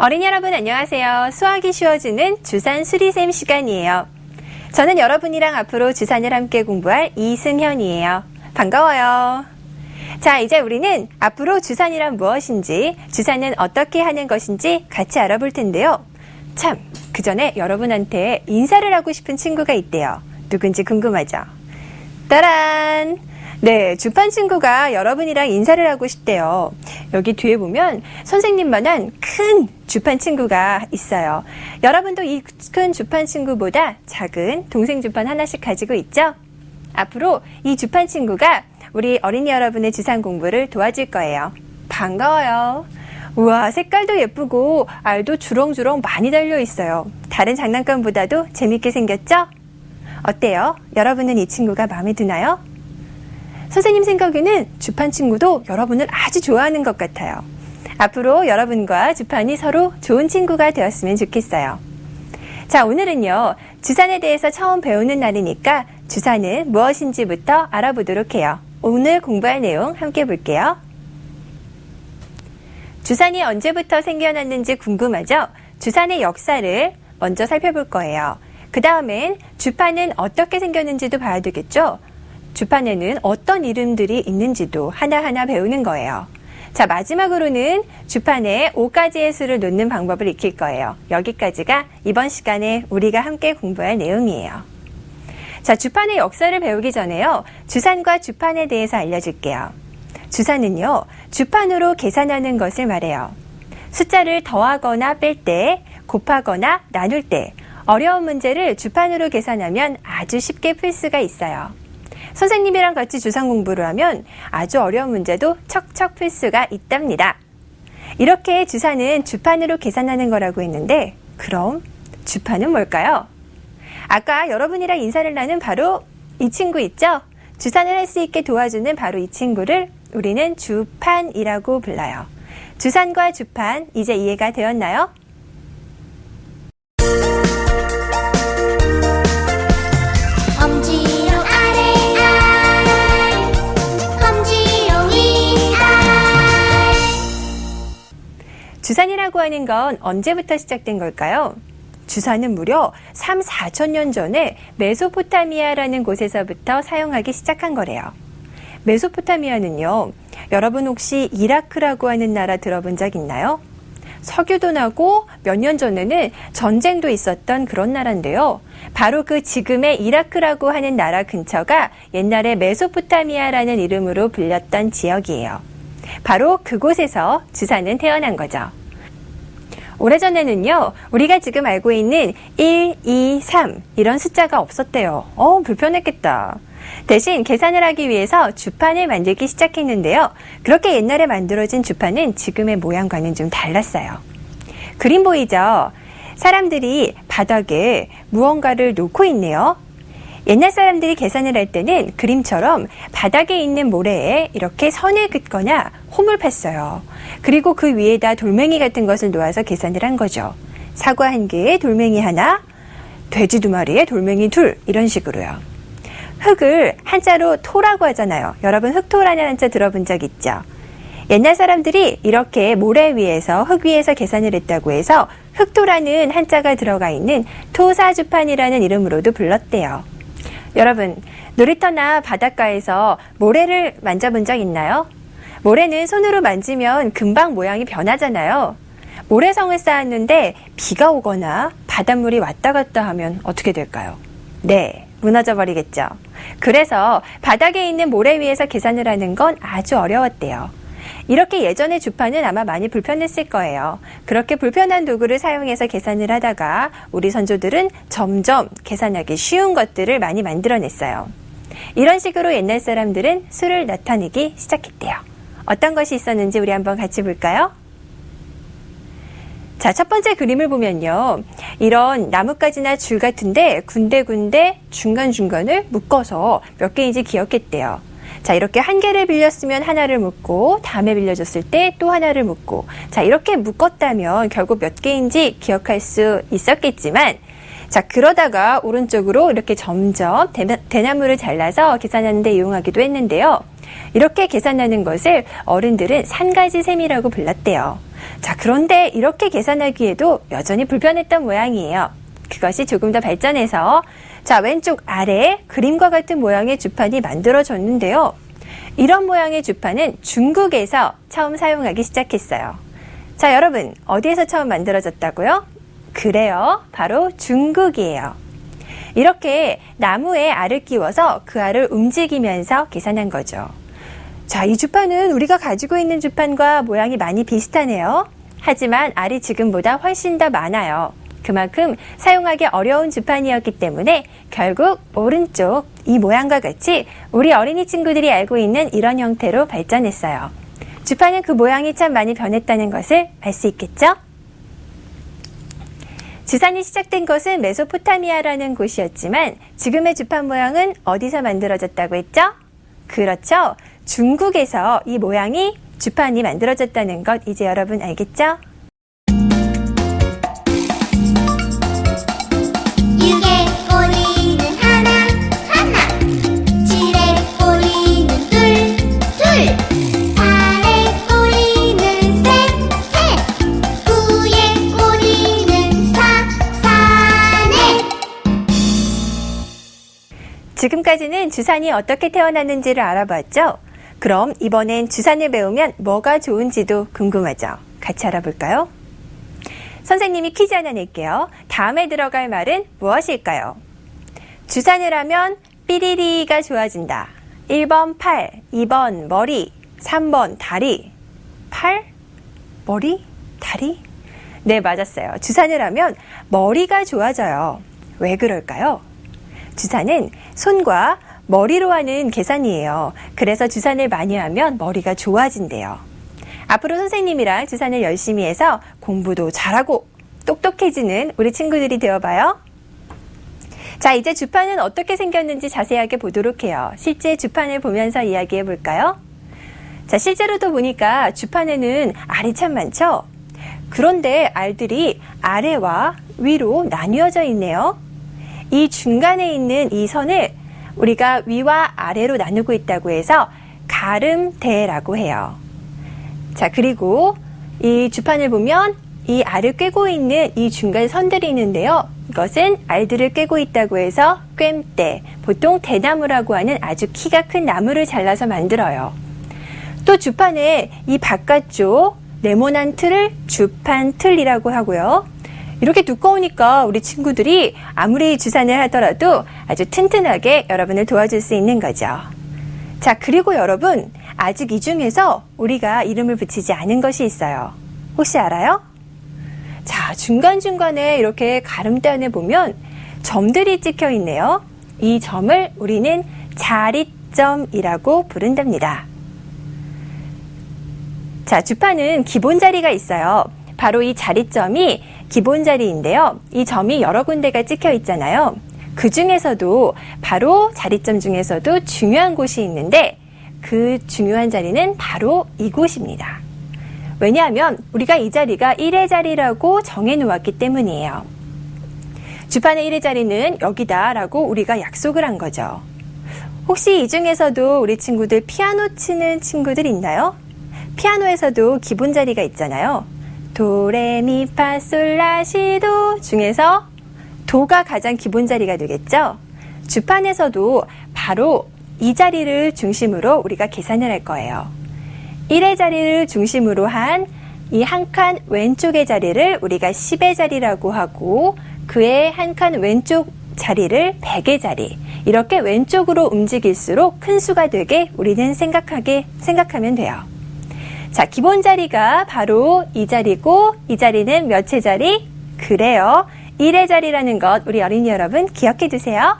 어린이 여러분 안녕하세요. 수학이 쉬워지는 주산 수리쌤 시간이에요. 저는 여러분이랑 앞으로 주산을 함께 공부할 이승현이에요. 반가워요. 자, 이제 우리는 앞으로 주산이란 무엇인지, 주산은 어떻게 하는 것인지 같이 알아볼 텐데요. 참, 그 전에 여러분한테 인사를 하고 싶은 친구가 있대요. 누군지 궁금하죠? 따란! 네, 주판 친구가 여러분이랑 인사를 하고 싶대요. 여기 뒤에 보면 선생님만한 큰 주판 친구가 있어요. 여러분도 이 큰 주판 친구보다 작은 동생 주판 하나씩 가지고 있죠? 앞으로 이 주판 친구가 우리 어린이 여러분의 주산 공부를 도와줄 거예요. 반가워요. 우와, 색깔도 예쁘고 알도 주렁주렁 많이 달려 있어요. 다른 장난감보다도 재밌게 생겼죠? 어때요? 여러분은 이 친구가 마음에 드나요? 선생님 생각에는 주판 친구도 여러분을 아주 좋아하는 것 같아요. 앞으로 여러분과 주판이 서로 좋은 친구가 되었으면 좋겠어요. 자, 오늘은요, 주산에 대해서 처음 배우는 날이니까 주산은 무엇인지부터 알아보도록 해요. 오늘 공부할 내용 함께 볼게요. 주산이 언제부터 생겨났는지 궁금하죠? 주산의 역사를 먼저 살펴볼 거예요. 그 다음엔 주판은 어떻게 생겼는지도 봐야 되겠죠? 주판에는 어떤 이름들이 있는지도 하나하나 배우는 거예요. 자, 마지막으로는 주판에 5가지의 수를 놓는 방법을 익힐 거예요. 여기까지가 이번 시간에 우리가 함께 공부할 내용이에요. 자, 주판의 역사를 배우기 전에요. 주산과 주판에 대해서 알려줄게요. 주산은요, 주판으로 계산하는 것을 말해요. 숫자를 더하거나 뺄 때, 곱하거나 나눌 때, 어려운 문제를 주판으로 계산하면 아주 쉽게 풀 수가 있어요. 선생님이랑 같이 주산 공부를 하면 아주 어려운 문제도 척척 풀 수가 있답니다. 이렇게 주산은 주판으로 계산하는 거라고 했는데, 그럼 주판은 뭘까요? 아까 여러분이랑 인사를 나눈 바로 이 친구 있죠? 주산을 할 수 있게 도와주는 바로 이 친구를 우리는 주판이라고 불러요. 주산과 주판, 이제 이해가 되었나요? 주산이라고 하는 건 언제부터 시작된 걸까요? 주산은 무려 3, 4천 년 전에 메소포타미아라는 곳에서부터 사용하기 시작한 거래요. 메소포타미아는요, 여러분 혹시 이라크라고 하는 나라 들어본 적 있나요? 석유도 나고 몇 년 전에는 전쟁도 있었던 그런 나라인데요. 바로 그 지금의 이라크라고 하는 나라 근처가 옛날에 메소포타미아라는 이름으로 불렸던 지역이에요. 바로 그곳에서 주산은 태어난 거죠. 오래전에는요, 우리가 지금 알고 있는 1, 2, 3 이런 숫자가 없었대요. 어, 불편했겠다. 대신 계산을 하기 위해서 주판을 만들기 시작했는데요. 그렇게 옛날에 만들어진 주판은 지금의 모양과는 좀 달랐어요. 그림 보이죠? 사람들이 바닥에 무언가를 놓고 있네요. 옛날 사람들이 계산을 할 때는 그림처럼 바닥에 있는 모래에 이렇게 선을 긋거나 홈을 팠어요. 그리고 그 위에다 돌멩이 같은 것을 놓아서 계산을 한 거죠. 사과 한 개에 돌멩이 하나, 돼지 두 마리에 돌멩이 둘, 이런 식으로요. 흙을 한자로 토라고 하잖아요. 여러분 흙토라는 한자 들어본 적 있죠? 옛날 사람들이 이렇게 모래 위에서 흙 위에서 계산을 했다고 해서 흙토라는 한자가 들어가 있는 토사주판이라는 이름으로도 불렀대요. 여러분, 놀이터나 바닷가에서 모래를 만져본 적 있나요? 모래는 손으로 만지면 금방 모양이 변하잖아요. 모래성을 쌓았는데 비가 오거나 바닷물이 왔다 갔다 하면 어떻게 될까요? 네, 무너져 버리겠죠. 그래서 바닥에 있는 모래 위에서 계산을 하는 건 아주 어려웠대요. 이렇게 예전의 주판은 아마 많이 불편했을 거예요. 그렇게 불편한 도구를 사용해서 계산을 하다가 우리 선조들은 점점 계산하기 쉬운 것들을 많이 만들어냈어요. 이런 식으로 옛날 사람들은 수를 나타내기 시작했대요. 어떤 것이 있었는지 우리 한번 같이 볼까요? 자, 첫 번째 그림을 보면요. 이런 나뭇가지나 줄 같은데 군데군데 중간중간을 묶어서 몇 개인지 기억했대요. 자, 이렇게 한 개를 빌렸으면 하나를 묶고, 다음에 빌려줬을 때 또 하나를 묶고, 자, 이렇게 묶었다면 결국 몇 개인지 기억할 수 있었겠지만, 자, 그러다가 오른쪽으로 이렇게 점점 대, 대나무를 잘라서 계산하는 데 이용하기도 했는데요. 이렇게 계산하는 것을 어른들은 산가지 셈이라고 불렀대요. 자, 그런데 이렇게 계산하기에도 여전히 불편했던 모양이에요. 그것이 조금 더 발전해서 자, 왼쪽 아래 그림과 같은 모양의 주판이 만들어졌는데요. 이런 모양의 주판은 중국에서 처음 사용하기 시작했어요. 자, 여러분, 어디에서 처음 만들어졌다고요? 그래요. 바로 중국이에요. 이렇게 나무에 알을 끼워서 그 알을 움직이면서 계산한 거죠. 자, 이 주판은 우리가 가지고 있는 주판과 모양이 많이 비슷하네요. 하지만 알이 지금보다 훨씬 더 많아요. 그만큼 사용하기 어려운 주판이었기 때문에 결국 오른쪽 이 모양과 같이 우리 어린이 친구들이 알고 있는 이런 형태로 발전했어요. 주판은 그 모양이 참 많이 변했다는 것을 알 수 있겠죠? 주산이 시작된 것은 메소포타미아라는 곳이었지만 지금의 주판 모양은 어디서 만들어졌다고 했죠? 그렇죠. 중국에서 이 모양이 주판이 만들어졌다는 것 이제 여러분 알겠죠? 지금까지는 주산이 어떻게 태어났는지를 알아봤죠? 그럼 이번엔 주산을 배우면 뭐가 좋은지도 궁금하죠? 같이 알아볼까요? 선생님이 퀴즈 하나 낼게요. 다음에 들어갈 말은 무엇일까요? 주산을 하면 삐리리가 좋아진다. 1번 팔, 2번 머리, 3번 다리. 팔? 머리? 다리? 네, 맞았어요. 주산을 하면 머리가 좋아져요. 왜 그럴까요? 주산은 손과 머리로 하는 계산이에요. 그래서 주산을 많이 하면 머리가 좋아진대요. 앞으로 선생님이랑 주산을 열심히 해서 공부도 잘하고 똑똑해지는 우리 친구들이 되어봐요. 자, 이제 주판은 어떻게 생겼는지 자세하게 보도록 해요. 실제 주판을 보면서 이야기해 볼까요? 자, 실제로도 보니까 주판에는 알이 참 많죠? 그런데 알들이 아래와 위로 나뉘어져 있네요. 이 중간에 있는 이 선을 우리가 위와 아래로 나누고 있다고 해서 가름대라고 해요. 자, 그리고 이 주판을 보면 이 알을 꿰고 있는 이 중간 선들이 있는데요. 이것은 알들을 꿰고 있다고 해서 꿰대, 보통 대나무라고 하는 아주 키가 큰 나무를 잘라서 만들어요. 또 주판의 이 바깥쪽 네모난 틀을 주판 틀이라고 하고요. 이렇게 두꺼우니까 우리 친구들이 아무리 주산을 하더라도 아주 튼튼하게 여러분을 도와줄 수 있는 거죠. 자, 그리고 여러분, 아직 이 중에서 우리가 이름을 붙이지 않은 것이 있어요. 혹시 알아요? 자, 중간중간에 이렇게 가름대 안에 보면 점들이 찍혀 있네요. 이 점을 우리는 자리점이라고 부른답니다. 자, 주판은 기본 자리가 있어요. 바로 이 자리점이 기본 자리인데요. 이 점이 여러 군데가 찍혀 있잖아요. 그 중에서도 바로 자리점 중에서도 중요한 곳이 있는데 그 중요한 자리는 바로 이곳입니다. 왜냐하면 우리가 이 자리가 1의 자리라고 정해 놓았기 때문이에요. 주판의 1의 자리는 여기다라고 우리가 약속을 한 거죠. 혹시 이 중에서도 우리 친구들 피아노 치는 친구들 있나요? 피아노에서도 기본 자리가 있잖아요. 도레미파솔라시도 중에서 도가 가장 기본 자리가 되겠죠. 주판에서도 바로 이 자리를 중심으로 우리가 계산을 할 거예요. 1의 자리를 중심으로 한 이 한 칸 왼쪽의 자리를 우리가 10의 자리라고 하고 그의 한 칸 왼쪽 자리를 100의 자리. 이렇게 왼쪽으로 움직일수록 큰 수가 되게 우리는 생각하게 생각하면 돼요. 자, 기본 자리가 바로 이 자리고 이 자리는 몇의 자리? 그래요. 1의 자리라는 것 우리 어린이 여러분 기억해 두세요.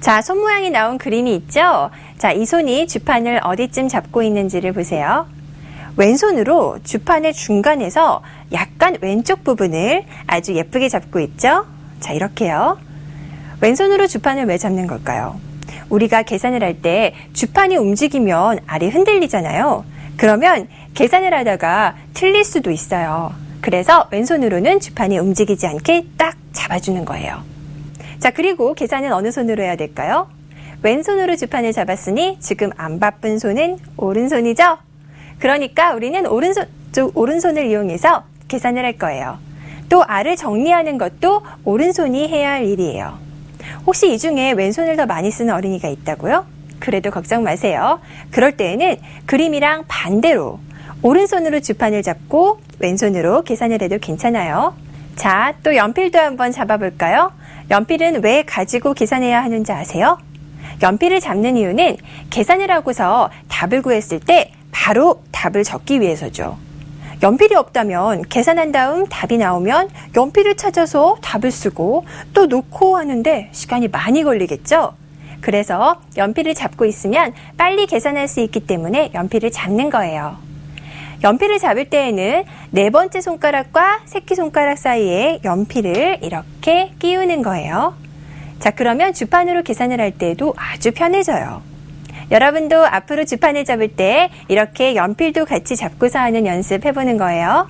자, 손 모양이 나온 그림이 있죠? 자, 이 손이 주판을 어디쯤 잡고 있는지를 보세요. 왼손으로 주판의 중간에서 약간 왼쪽 부분을 아주 예쁘게 잡고 있죠? 자, 이렇게요. 왼손으로 주판을 왜 잡는 걸까요? 우리가 계산을 할 때 주판이 움직이면 알이 흔들리잖아요. 그러면 계산을 하다가 틀릴 수도 있어요. 그래서 왼손으로는 주판이 움직이지 않게 딱 잡아주는 거예요. 자, 그리고 계산은 어느 손으로 해야 될까요? 왼손으로 주판을 잡았으니 지금 안 바쁜 손은 오른손이죠? 그러니까 우리는 오른손, 쪽 오른손을 이용해서 계산을 할 거예요. 또 알을 정리하는 것도 오른손이 해야 할 일이에요. 혹시 이 중에 왼손을 더 많이 쓰는 어린이가 있다고요? 그래도 걱정 마세요. 그럴 때에는 그림이랑 반대로 오른손으로 주판을 잡고 왼손으로 계산을 해도 괜찮아요. 자, 또 연필도 한번 잡아볼까요? 연필은 왜 가지고 계산해야 하는지 아세요? 연필을 잡는 이유는 계산을 하고서 답을 구했을 때 바로 답을 적기 위해서죠. 연필이 없다면 계산한 다음 답이 나오면 연필을 찾아서 답을 쓰고 또 놓고 하는데 시간이 많이 걸리겠죠? 그래서 연필을 잡고 있으면 빨리 계산할 수 있기 때문에 연필을 잡는 거예요. 연필을 잡을 때에는 네 번째 손가락과 새끼손가락 사이에 연필을 이렇게 끼우는 거예요. 자, 그러면 주판으로 계산을 할 때도 아주 편해져요. 여러분도 앞으로 주판을 잡을 때 이렇게 연필도 같이 잡고서 하는 연습 해보는 거예요.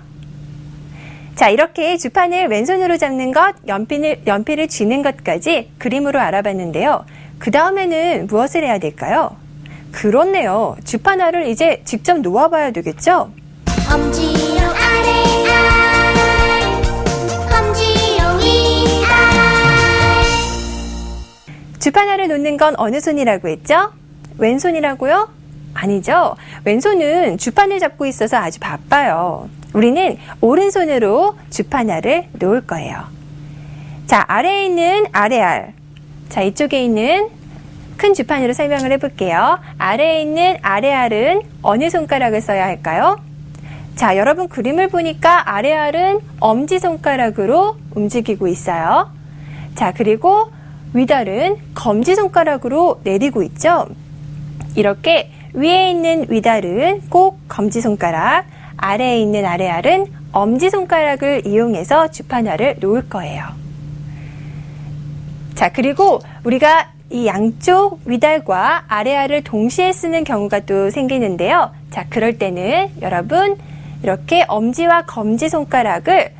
자, 이렇게 주판을 왼손으로 잡는 것, 연필을, 연필을 쥐는 것까지 그림으로 알아봤는데요. 그 다음에는 무엇을 해야 될까요? 그렇네요. 주판알을 이제 직접 놓아봐야 되겠죠? 엄지로 아래 알 위알 주판알을 놓는 건 어느 손이라고 했죠? 왼손이라고요? 아니죠. 왼손은 주판을 잡고 있어서 아주 바빠요. 우리는 오른손으로 주판알을 놓을 거예요. 자, 아래에 있는 아래알. 자, 이쪽에 있는 큰 주판으로 설명을 해볼게요. 아래에 있는 아래알은 어느 손가락을 써야 할까요? 자, 여러분 그림을 보니까 아래알은 엄지손가락으로 움직이고 있어요. 자, 그리고 위달은 검지손가락으로 내리고 있죠. 이렇게 위에 있는 위달은 꼭 검지손가락, 아래에 있는 아래알은 엄지손가락을 이용해서 주판알을 놓을 거예요. 자, 그리고 우리가 이 양쪽 위달과 아래알을 동시에 쓰는 경우가 또 생기는데요. 자, 그럴 때는 여러분 이렇게 엄지와 검지 손가락을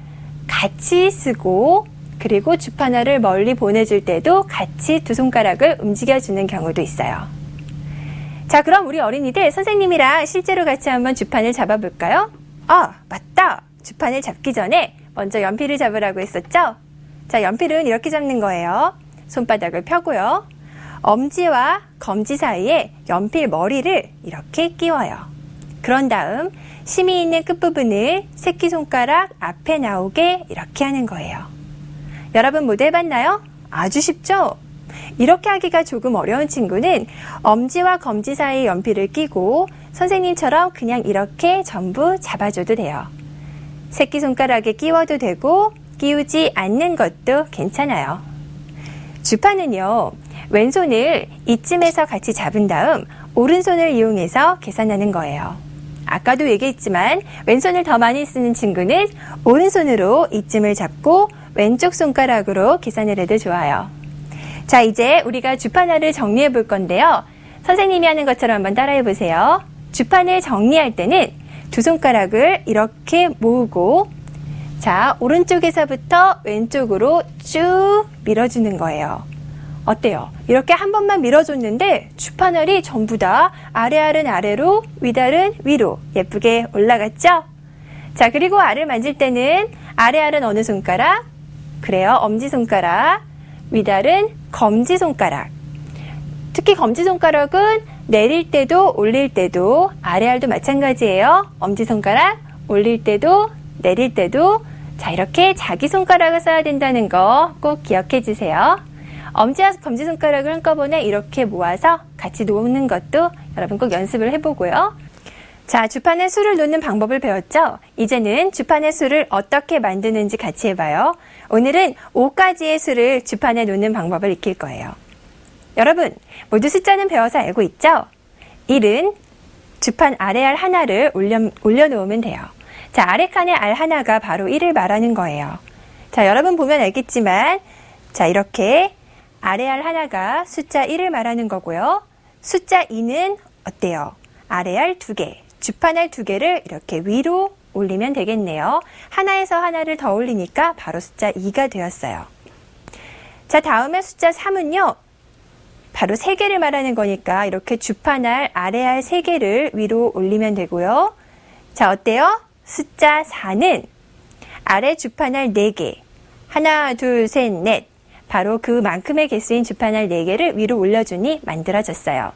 같이 쓰고 그리고 주판알을 멀리 보내줄 때도 같이 두 손가락을 움직여주는 경우도 있어요. 자, 그럼 우리 어린이들 선생님이랑 실제로 같이 한번 주판을 잡아볼까요? 아, 맞다! 주판을 잡기 전에 먼저 연필을 잡으라고 했었죠? 자, 연필은 이렇게 잡는 거예요. 손바닥을 펴고요. 엄지와 검지 사이에 연필 머리를 이렇게 끼워요. 그런 다음 심이 있는 끝부분을 새끼손가락 앞에 나오게 이렇게 하는 거예요. 여러분 모두 해봤나요? 아주 쉽죠? 이렇게 하기가 조금 어려운 친구는 엄지와 검지 사이에 연필을 끼고 선생님처럼 그냥 이렇게 전부 잡아줘도 돼요. 새끼손가락에 끼워도 되고 끼우지 않는 것도 괜찮아요. 주판은요, 왼손을 이쯤에서 같이 잡은 다음 오른손을 이용해서 계산하는 거예요. 아까도 얘기했지만 왼손을 더 많이 쓰는 친구는 오른손으로 이쯤을 잡고 왼쪽 손가락으로 계산을 해도 좋아요. 자, 이제 우리가 주판알을 정리해 볼 건데요. 선생님이 하는 것처럼 한번 따라해 보세요. 주판을 정리할 때는 두 손가락을 이렇게 모으고 자, 오른쪽에서부터 왼쪽으로 쭉 밀어주는 거예요. 어때요? 이렇게 한 번만 밀어줬는데 주판알이 전부 다 아래알은 아래로 위달은 위로 예쁘게 올라갔죠? 자, 그리고 알을 만질 때는 아래알은 어느 손가락? 그래요. 엄지손가락. 위달은 검지손가락. 특히 검지손가락은 내릴 때도 올릴 때도 아래알도 마찬가지예요. 엄지손가락 올릴 때도 내릴 때도 자 이렇게 자기 손가락을 써야 된다는 거 꼭 기억해 주세요. 엄지와 검지손가락을 한꺼번에 이렇게 모아서 같이 놓는 것도 여러분 꼭 연습을 해보고요. 자, 주판에 수를 놓는 방법을 배웠죠? 이제는 주판의 수를 어떻게 만드는지 같이 해봐요. 오늘은 5가지의 수를 주판에 놓는 방법을 익힐 거예요. 여러분, 모두 숫자는 배워서 알고 있죠? 1은 주판 아래 알 하나를 올려, 올려놓으면 돼요. 자, 아래 칸에 알 하나가 바로 1을 말하는 거예요. 자, 여러분 보면 알겠지만, 자, 이렇게 아래알 하나가 숫자 1을 말하는 거고요. 숫자 2는 어때요? 아래알 두 개, 주판알 두 개를 이렇게 위로 올리면 되겠네요. 하나에서 하나를 더 올리니까 바로 숫자 2가 되었어요. 자, 다음에 숫자 3은요. 바로 세 개를 말하는 거니까 이렇게 주판알, 아래알 세 개를 위로 올리면 되고요. 자, 어때요? 숫자 4는 아래 주판할 4개, 하나, 둘, 셋, 넷. 바로 그만큼의 개수인 주판할 4개를 위로 올려주니 만들어졌어요.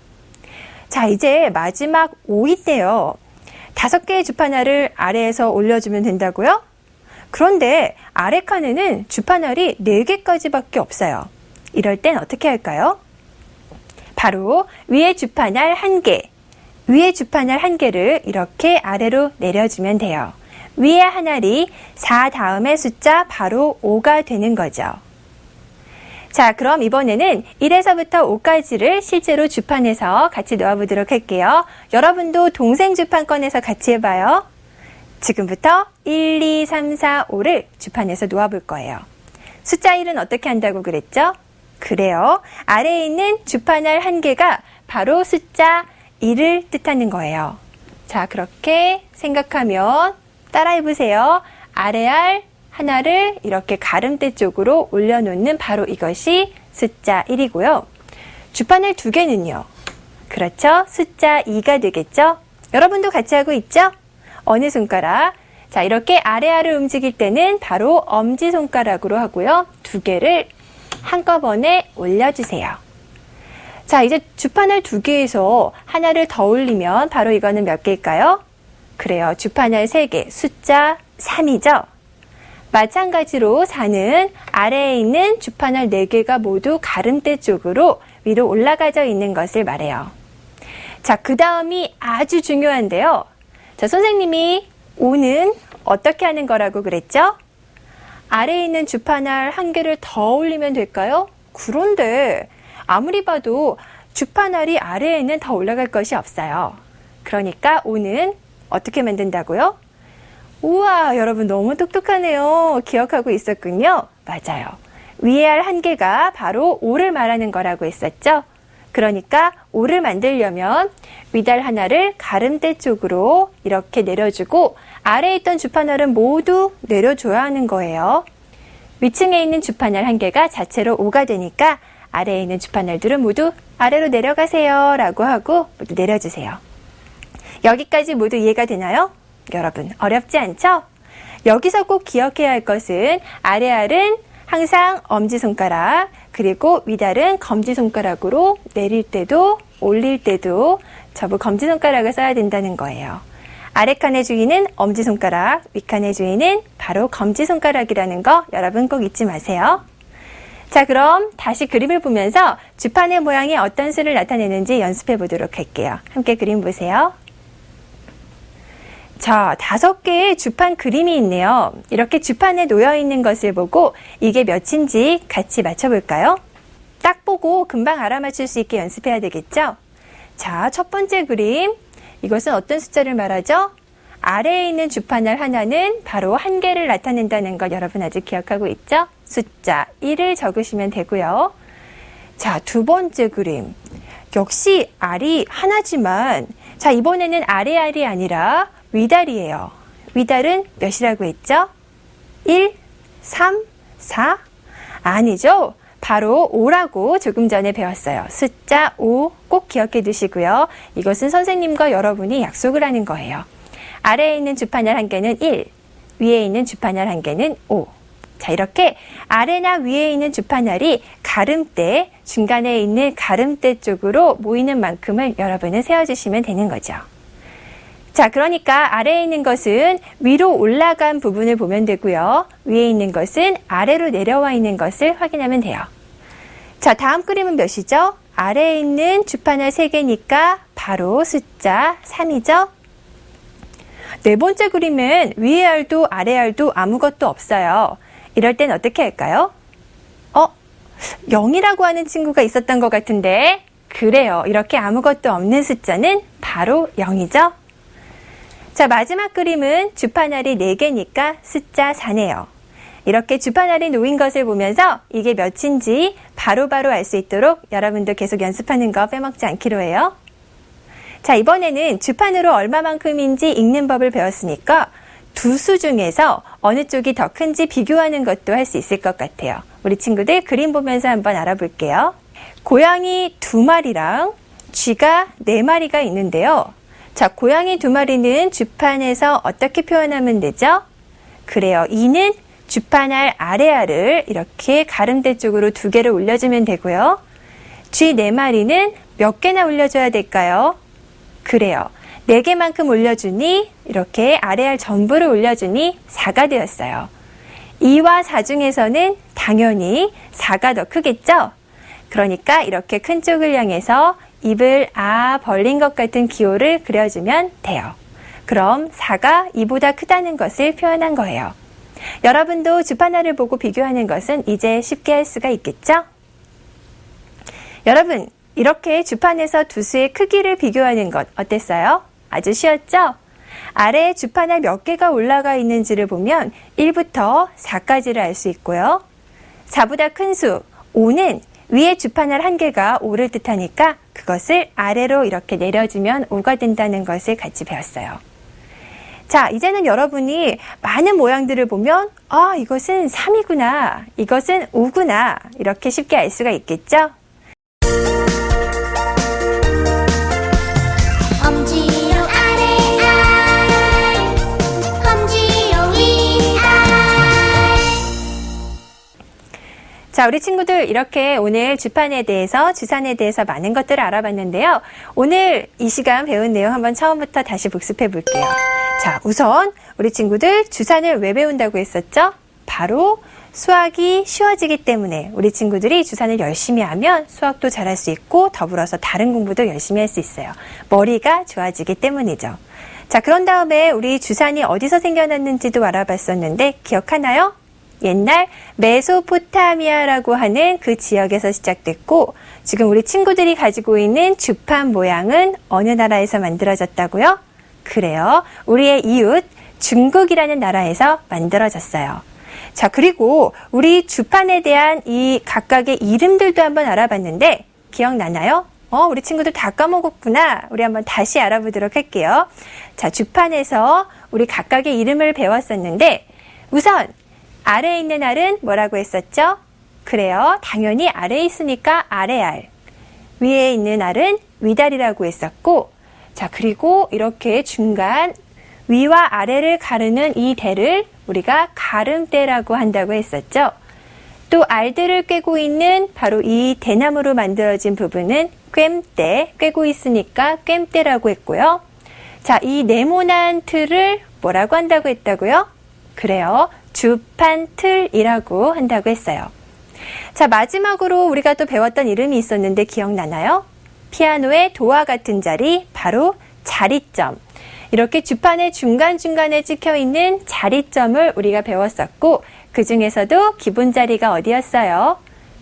자, 이제 마지막 5인데요. 다섯 개의 주판알을 아래에서 올려주면 된다고요? 그런데 아래 칸에는 주판알이 4개까지밖에 없어요. 이럴 땐 어떻게 할까요? 바로 위에 주판알 1개, 위에 주판알 1개를 이렇게 아래로 내려주면 돼요. 위에 한 알이 4 다음의 숫자 바로 5가 되는 거죠. 자, 그럼 이번에는 1에서부터 5까지를 실제로 주판에서 같이 놓아보도록 할게요. 여러분도 동생 주판 꺼내서 같이 해봐요. 지금부터 1, 2, 3, 4, 5를 주판에서 놓아볼 거예요. 숫자 1은 어떻게 한다고 그랬죠? 그래요. 아래에 있는 주판알 한 개가 바로 숫자 1을 뜻하는 거예요. 자, 그렇게 생각하면 따라해보세요. 아래 알 하나를 이렇게 가름대 쪽으로 올려놓는 바로 이것이 숫자 1이고요. 주판을 두 개는요. 그렇죠. 숫자 2가 되겠죠. 여러분도 같이 하고 있죠? 어느 손가락? 자, 이렇게 아래아래 움직일 때는 바로 엄지손가락으로 하고요. 두 개를 한꺼번에 올려주세요. 자, 이제 주판을 두 개에서 하나를 더 올리면 바로 이거는 몇 개일까요? 그래요. 주판을 세 개, 숫자 3이죠? 마찬가지로 4는 아래에 있는 주판을 4개가 모두 가름대 쪽으로 위로 올라가져 있는 것을 말해요. 자, 그 다음이 아주 중요한데요. 자, 선생님이 5는 어떻게 하는 거라고 그랬죠? 아래에 있는 주판알 한 개를 더 올리면 될까요? 그런데 아무리 봐도 주판알이 아래에는 더 올라갈 것이 없어요. 그러니까 5는 어떻게 만든다고요? 우와, 여러분 너무 똑똑하네요. 기억하고 있었군요. 맞아요. 위에 알한 개가 바로 5를 말하는 거라고 했었죠. 그러니까 5를 만들려면 위달 하나를 가름대 쪽으로 이렇게 내려주고 아래에 있던 주판알은 모두 내려줘야 하는 거예요. 위층에 있는 주판알 한 개가 자체로 5가 되니까 아래에 있는 주판알들은 모두 아래로 내려가세요 라고 하고 모두 내려주세요. 여기까지 모두 이해가 되나요? 여러분, 어렵지 않죠? 여기서 꼭 기억해야 할 것은 아래알은 항상 엄지손가락, 그리고 위달은 검지손가락으로 내릴 때도 올릴 때도 저부 검지손가락을 써야 된다는 거예요. 아래 칸의 주인은 엄지손가락, 위 칸의 주인은 바로 검지손가락이라는 거 여러분 꼭 잊지 마세요. 자, 그럼 다시 그림을 보면서 주판의 모양이 어떤 수를 나타내는지 연습해 보도록 할게요. 함께 그림 보세요. 자, 다섯 개의 주판 그림이 있네요. 이렇게 주판에 놓여 있는 것을 보고 이게 몇인지 같이 맞춰볼까요? 딱 보고 금방 알아맞힐 수 있게 연습해야 되겠죠? 자, 첫 번째 그림. 이것은 어떤 숫자를 말하죠? 아래에 있는 주판알 하나는 바로 한 개를 나타낸다는 걸 여러분 아직 기억하고 있죠? 숫자 1을 적으시면 되고요. 자, 두 번째 그림. 역시 알이 하나지만, 자, 이번에는 아래 알이 아니라 위달이에요. 위달은 몇이라고 했죠? 1, 3, 4? 아니죠? 바로 5라고 조금 전에 배웠어요. 숫자 5 꼭 기억해 두시고요. 이것은 선생님과 여러분이 약속을 하는 거예요. 아래에 있는 주판열 한 개는 1, 위에 있는 주판열 한 개는 5. 자, 이렇게 아래나 위에 있는 주판열이 가름대, 중간에 있는 가름대 쪽으로 모이는 만큼을 여러분은 세워주시면 되는 거죠. 자, 그러니까 아래에 있는 것은 위로 올라간 부분을 보면 되고요. 위에 있는 것은 아래로 내려와 있는 것을 확인하면 돼요. 자, 다음 그림은 몇이죠? 아래에 있는 주판을 3개니까 바로 숫자 3이죠? 네 번째 그림은 위에 알도 아래 알도 아무것도 없어요. 이럴 땐 어떻게 할까요? 어? 0이라고 하는 친구가 있었던 것 같은데 그래요. 이렇게 아무것도 없는 숫자는 바로 0이죠? 자, 마지막 그림은 주판알이 4개니까 숫자 4네요. 이렇게 주판알이 놓인 것을 보면서 이게 몇인지 바로바로 알 수 있도록 여러분도 계속 연습하는 거 빼먹지 않기로 해요. 자, 이번에는 주판으로 얼마만큼인지 읽는 법을 배웠으니까 두 수 중에서 어느 쪽이 더 큰지 비교하는 것도 할 수 있을 것 같아요. 우리 친구들 그림 보면서 한번 알아볼게요. 고양이 두 마리랑 쥐가 네 마리가 있는데요. 자, 고양이 두 마리는 주판에서 어떻게 표현하면 되죠? 그래요. 이는 주판알 아래알을 이렇게 가름대 쪽으로 두 개를 올려주면 되고요. 쥐 네 마리는 몇 개나 올려줘야 될까요? 그래요. 네 개만큼 올려주니 이렇게 아래알 전부를 올려주니 4가 되었어요. 2와 4 중에서는 당연히 4가 더 크겠죠? 그러니까 이렇게 큰 쪽을 향해서 입을 아 벌린 것 같은 기호를 그려주면 돼요. 그럼 4가 2보다 크다는 것을 표현한 거예요. 여러분도 주판화를 보고 비교하는 것은 이제 쉽게 할 수가 있겠죠? 여러분, 이렇게 주판에서 두 수의 크기를 비교하는 것 어땠어요? 아주 쉬웠죠? 아래에 주판에 몇 개가 올라가 있는지를 보면 1부터 4까지를 알 수 있고요. 4보다 큰 수, 5는 위에 주판을 한 개가 5를 뜻하니까 그것을 아래로 이렇게 내려주면 5가 된다는 것을 같이 배웠어요. 자, 이제는 여러분이 많은 모양들을 보면, 아, 이것은 3이구나, 이것은 5구나, 이렇게 쉽게 알 수가 있겠죠? 자, 우리 친구들 이렇게 오늘 주판에 대해서, 주산에 대해서 많은 것들을 알아봤는데요. 오늘 이 시간 배운 내용 한번 처음부터 다시 복습해 볼게요. 자, 우선 우리 친구들 주산을 왜 배운다고 했었죠? 바로 수학이 쉬워지기 때문에 우리 친구들이 주산을 열심히 하면 수학도 잘할 수 있고 더불어서 다른 공부도 열심히 할 수 있어요. 머리가 좋아지기 때문이죠. 자, 그런 다음에 우리 주산이 어디서 생겨났는지도 알아봤었는데 기억하나요? 옛날 메소포타미아라고 하는 그 지역에서 시작됐고 지금 우리 친구들이 가지고 있는 주판 모양은 어느 나라에서 만들어졌다고요? 그래요. 우리의 이웃 중국이라는 나라에서 만들어졌어요. 자, 그리고 우리 주판에 대한 이 각각의 이름들도 한번 알아봤는데 기억나나요? 어, 우리 친구들 다 까먹었구나. 우리 한번 다시 알아보도록 할게요. 자, 주판에서 우리 각각의 이름을 배웠었는데 우선 아래에 있는 알은 뭐라고 했었죠? 그래요. 당연히 아래에 있으니까 아래알. 위에 있는 알은 위달이라고 했었고, 자, 그리고 이렇게 중간 위와 아래를 가르는 이 대를 우리가 가름대라고 한다고 했었죠. 또 알들을 꿰고 있는 바로 이 대나무로 만들어진 부분은 꿰대, 꿰고 있으니까 꿰대라고 했고요. 자, 이 네모난 틀을 뭐라고 한다고 했다고요? 그래요. 주판틀이라고 한다고 했어요. 자, 마지막으로 우리가 또 배웠던 이름이 있었는데 기억나나요? 피아노의 도와 같은 자리, 바로 자리점. 이렇게 주판의 중간중간에 찍혀 있는 자리점을 우리가 배웠었고, 그 중에서도 기본 자리가 어디였어요?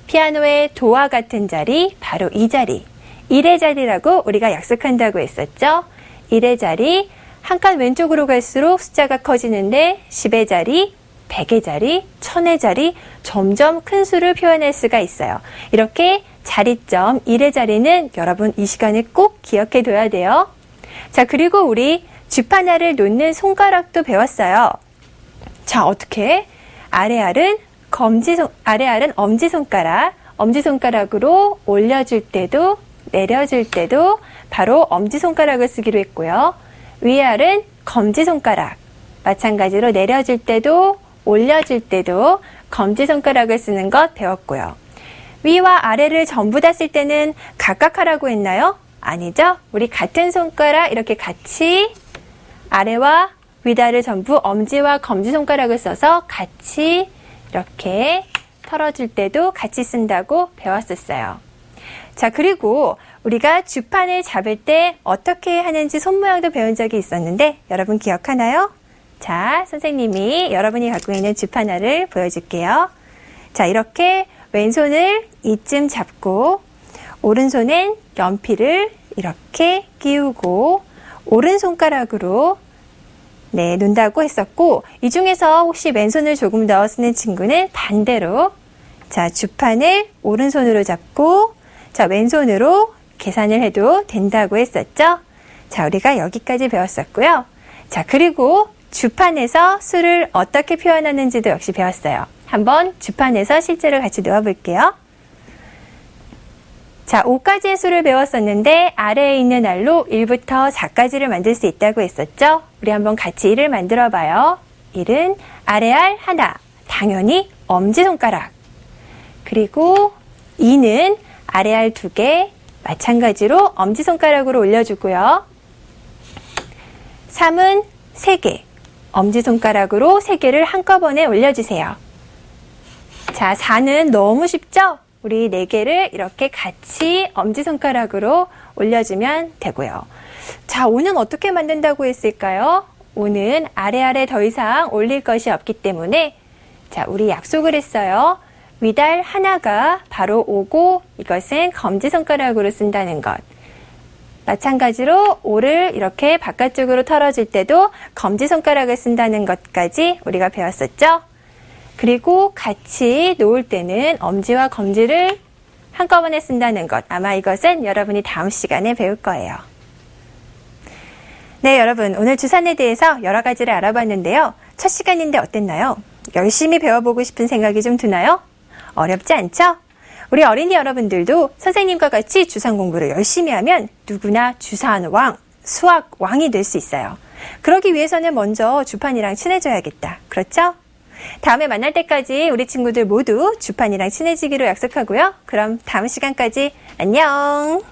피아노의 도와 같은 자리, 바로 이 자리. 1의 자리라고 우리가 약속한다고 했었죠? 1의 자리, 한 칸 왼쪽으로 갈수록 숫자가 커지는데 10의 자리, 100의 자리, 1000의 자리, 점점 큰 수를 표현할 수가 있어요. 이렇게 자리점 1의 자리는 여러분 이 시간에 꼭 기억해 둬야 돼요. 자, 그리고 우리 주판알을 놓는 손가락도 배웠어요. 자, 어떻게? 아래 알은 검지 손, 아래 알은 엄지 손가락, 엄지 손가락으로 올려줄 때도 내려줄 때도 바로 엄지 손가락을 쓰기로 했고요. 위 알은 검지 손가락, 마찬가지로 내려줄 때도 올려줄 때도 검지손가락을 쓰는 것 배웠고요. 위와 아래를 전부 다 쓸 때는 각각 하라고 했나요? 아니죠? 우리 같은 손가락 이렇게 같이 아래와 위다를 전부 엄지와 검지손가락을 써서 같이 이렇게 털어줄 때도 같이 쓴다고 배웠었어요. 자, 그리고 우리가 주판을 잡을 때 어떻게 하는지 손모양도 배운 적이 있었는데 여러분 기억하나요? 자, 선생님이 여러분이 갖고 있는 주판알을 보여줄게요. 자, 이렇게 왼손을 이쯤 잡고 오른손엔 연필을 이렇게 끼우고 오른손가락으로 네, 논다고 했었고 이 중에서 혹시 왼손을 조금 더 쓰는 친구는 반대로 자, 주판을 오른손으로 잡고 자, 왼손으로 계산을 해도 된다고 했었죠. 자, 우리가 여기까지 배웠었고요. 자, 그리고 주판에서 수를 어떻게 표현하는지도 역시 배웠어요. 한번 주판에서 실제로 같이 놓아 볼게요. 자, 5가지의 수를 배웠었는데 아래에 있는 알로 1부터 4까지를 만들 수 있다고 했었죠? 우리 한번 같이 1을 만들어 봐요. 1은 아래 알 하나, 당연히 엄지손가락. 그리고 2는 아래 알 두 개, 마찬가지로 엄지손가락으로 올려주고요. 3은 3개, 엄지손가락으로 3개를 한꺼번에 올려주세요. 자, 4는 너무 쉽죠? 우리 4개를 이렇게 같이 엄지손가락으로 올려주면 되고요. 자, 5는 어떻게 만든다고 했을까요? 5는 아래아래 더 이상 올릴 것이 없기 때문에 자, 우리 약속을 했어요. 위달 하나가 바로 오고 이것은 검지손가락으로 쓴다는 것. 마찬가지로 오를 이렇게 바깥쪽으로 털어줄 때도 검지 손가락을 쓴다는 것까지 우리가 배웠었죠? 그리고 같이 놓을 때는 엄지와 검지를 한꺼번에 쓴다는 것. 아마 이것은 여러분이 다음 시간에 배울 거예요. 네, 여러분. 오늘 주산에 대해서 여러 가지를 알아봤는데요. 첫 시간인데 어땠나요? 열심히 배워보고 싶은 생각이 좀 드나요? 어렵지 않죠? 우리 어린이 여러분들도 선생님과 같이 주산 공부를 열심히 하면 누구나 주산 왕, 수학 왕이 될 수 있어요. 그러기 위해서는 먼저 주판이랑 친해져야겠다. 그렇죠? 다음에 만날 때까지 우리 친구들 모두 주판이랑 친해지기로 약속하고요. 그럼 다음 시간까지 안녕!